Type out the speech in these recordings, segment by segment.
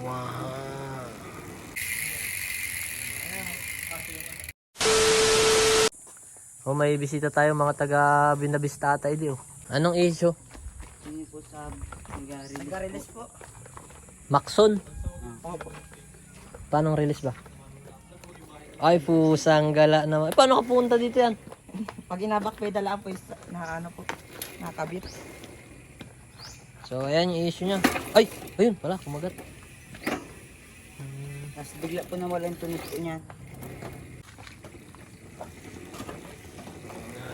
ginawa. Oh, may bisita tayo mga taga Binabista ata idi oh. Anong issue? Hindi po sa. Nagarilis po. Maxon? Opo. Paano release ba? Ay, pusang gala naman. Eh, paano ka pumunta dito yan? Pag inabak pedal lang po is na ano po, nakabit. So, ayan yung issue niya. Ay, ayun, wala, kumagat. Tapos bigla po nawala yung tunog po niya.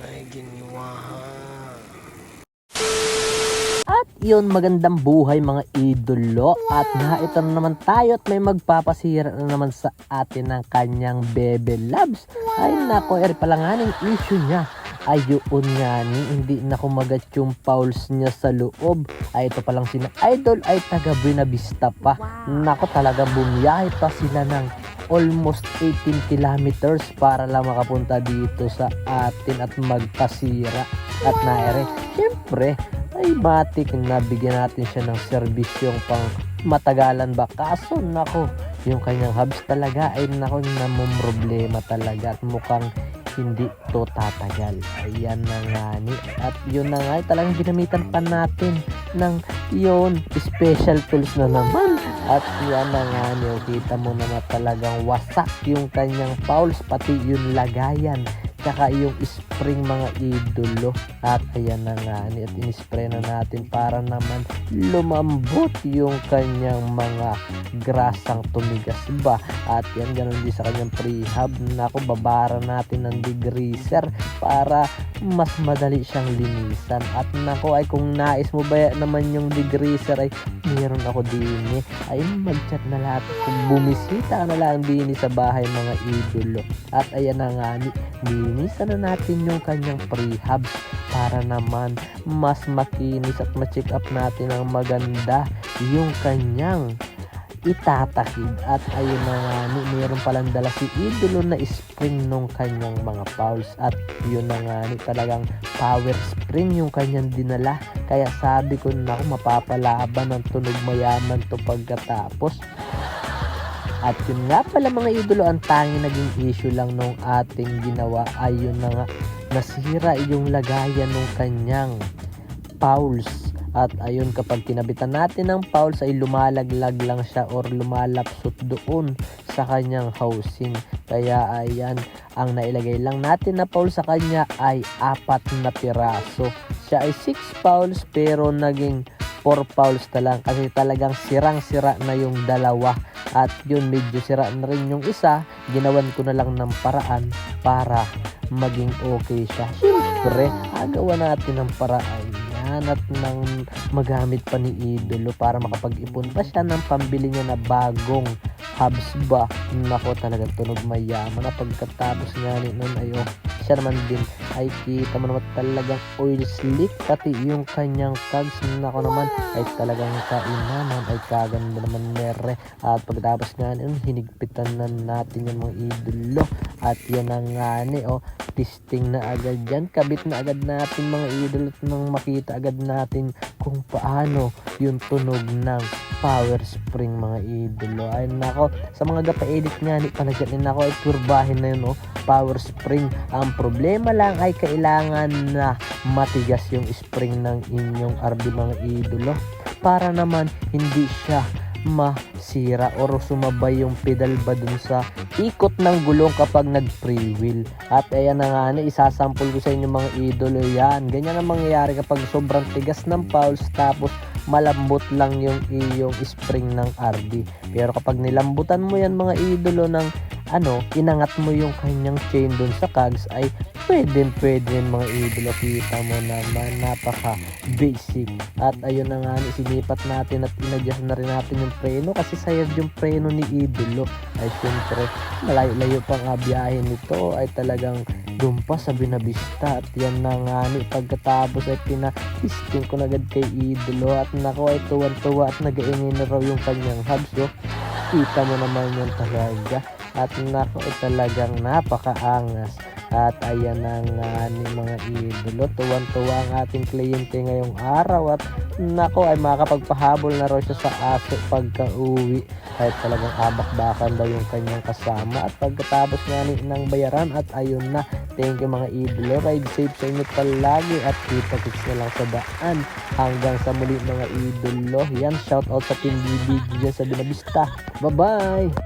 Ay, ginawa. At yun, magandang buhay mga idolo. At naito na naman tayo at may magpapasira na naman sa atin ng kanyang bebe loves. Ay nako, er pala nga ng issue niya. Ayun nga ni, hindi na kumagat yung fouls niya sa loob. Ay ito palang sina idol ay taga Buena Vista pa. Nako talaga bumiyahe pa sila ng almost 18 kilometers para lang makapunta dito sa atin at magpasira. At naere, syempre, ay matik na bigyan natin siya ng serbisyong pang matagalan ba kaso nako yung kanyang hubs talaga ay nako namong problema talaga at mukhang hindi to tatagal. Ayan na nga ni. At yun na nga talagang ginamitan pa natin ng yun special tools na naman. At yan na nga ni kita mo naman talagang wasak yung kanyang fouls pati yung lagayan tsaka yung spring mga idolo. At ayan na nga at inispray na natin para naman lumambot yung kanyang mga grasang tumigas ba. At yan ganun din sa kanyang prehab. Nako babara natin ng degreaser para mas madali siyang linisan. At nako ay kung nais mo ba naman yung degreaser ay meron ako din eh. Ay mag-chat na lahat. Kung bumisita na lang din sa bahay mga idolo. At ayan na nga linisan na natin yung kanyang prehabs para naman mas makinis at ma-check up natin ang maganda yung kanyang itatakid at ayun na nga ni meron palang dala si idolo na spring nung kanyang mga fouls at yun na nga ni talagang power spring yung kanyang dinala. Kaya sabi ko na mapapalaban ng tunog mayaman to pagkatapos at yun nga pala mga idolo, ang tanging naging issue lang nung ating ginawa ay yun na nga, nasira yung lagayan nung kanyang fouls. At ayun, kapag kinabitan natin ng fouls ay lumalaglag lang siya or lumalapsot doon sa kanyang housing. Kaya ayan, ang nailagay lang natin na foul sa kanya ay apat na piraso. Siya ay 6 fouls pero naging 4 fouls na lang kasi talagang sirang-sira na yung dalawa. At yun medyo sira na rin yung isa. Ginawan ko na lang ng paraan para maging okay siya. Syempre agawa natin ng paraan. Yan at nang magamit pa ni idolo para makapag-ipon pa siya ng pambili niya na bagong hubs ba? Nako talagang tunog mayaman na pagkatapos nga ni nun ayo siya naman din. Ay kita mo naman talagang oil slick pati yung kanyang cogs nako naman ay talagang kainaman ay kaganda naman mere. At pagkatapos nga nun hinigpitan na natin yung mga idolo. At yan na nga ni oh testing na agad yan. Kabit na agad natin mga idolo at nang makita agad natin kung paano yung tunog ng power spring mga idolo. Ay nako sa mga gapa-edit nga ni palagyan din ako ay turbahin na yun oh power spring. Ang problema lang ay kailangan na matigas yung spring ng inyong RB mga idolo para naman hindi siya masira or sumabay yung pedal ba dun sa ikot ng gulong kapag nag wheel. At ayan na nga ni isasample ko sa inyo mga idolo yan. Ganyan ang mangyayari kapag sobrang tigas ng fouls tapos malambot lang yung iyong spring ng RD pero kapag nilambutan mo yan mga idolo ng ano, inangat mo yung kanyang chain dun sa cogs ay pwede pwede yun, mga idolo kita mo naman napaka basic at ayun na nga ni sinipat natin at inadjust na rin natin yung preno kasi sayad yung preno ni idolo ay syempre malayo-layo pang ah, biyahe nito ay talagang dumpa sa Binabista. At yan na nga ni pagkatapos ay pina-testing ko na agad kay idolo at nako ay tuwan-tuwa at nagaingin na raw yung kanyang hubs so, kita mo naman yan talaga at nako talagang napakaangas At ayan na nga ni mga idolo. Tuwan-tuwa ang ating kliyente ngayong araw. At nako ay makakapagpahabol na raw siya sa aso pagka uwi. Kahit talagang abak-bakan daw yung kanyang kasama. At pagkatapos nga ni ng bayaran at ayun na. Thank you mga idolo. Ride safe sa inyo palagi. At kita-kits na lang sa daan. Hanggang sa muli mga idolo. Yan, shout out sa Team BBG sa Binabista. Bye-bye!